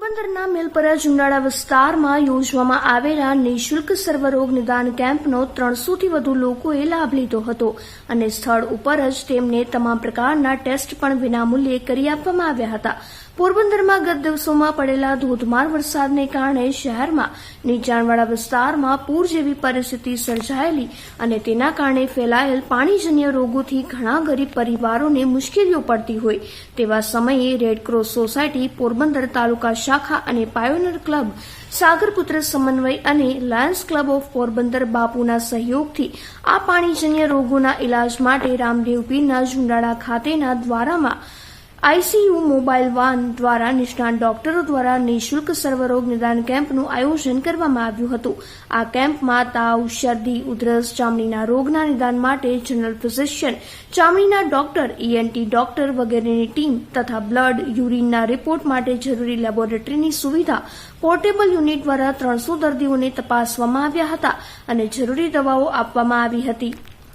પોરબંદરના મેલપરા જુંડાળા વિસ્તારમાં યોજવામાં આવેલા નિઃશુલ્ક સર્વરોગ નિદાન કેમ્પનો ત્રણસોથી વધુ લોકોએ લાભ લીધો હતો અને સ્થળ ઉપર જ તેમને તમામ પ્રકારના ટેસ્ટ પણ વિનામૂલ્યે કરી આપવામાં આવ્યા હતા. પોરબંદરમાં ગત દિવસોમાં પડેલા ધોધમાર વરસાદને કારણે શહેરમાં નીચાણવાળા વિસ્તારમાં પૂર જેવી પરિસ્થિતિ સર્જાયેલી અને તેના કારણે ફેલાયેલ પાણીજન્ય રોગોથી ઘણા ગરીબ પરિવારોને મુશ્કેલીઓ પડતી હોય તેવા સમયે રેડક્રોસ સોસાયટી, પોરબંદર તાલુકા શાખા અને પાયોનર ક્લબ, સાગરપુત્ર સમન્વય અને લાયન્સ ક્લબ ઓફ પોરબંદર બાપુના સહયોગથી આ પાણીજન્ય રોગોના ઇલાજ માટે રામદેવ પીરના ઝુંડાળા ખાતેના દ્વારામાં આઈસીયુ મોબાઈલ વાન દ્વારા નિષ્ણાત ડોક્ટરો દ્વારા નિઃશુલ્ક સર્વરોગ નિદાન કેમ્પનું આયોજન કરવામાં આવ્યું હતું. આ કેમ્પમાં તાવ, શરદી, ઉધરસ, ચામડીના રોગના નિદાન માટે જનરલ ફિઝિશિયન, ચામડીના ડોક્ટર ઈએનટી ડોક્ટર વગેરેની ટીમ તથા બ્લડ, યુરિનના રિપોર્ટ માટે જરૂરી લેબોરેટરીની સુવિધા પોર્ટેબલ યુનિટ દ્વારા ત્રણસો દર્દીઓને તપાસવામાં આવ્યા હતા અને જરૂરી દવાઓ આપવામાં આવી હતી.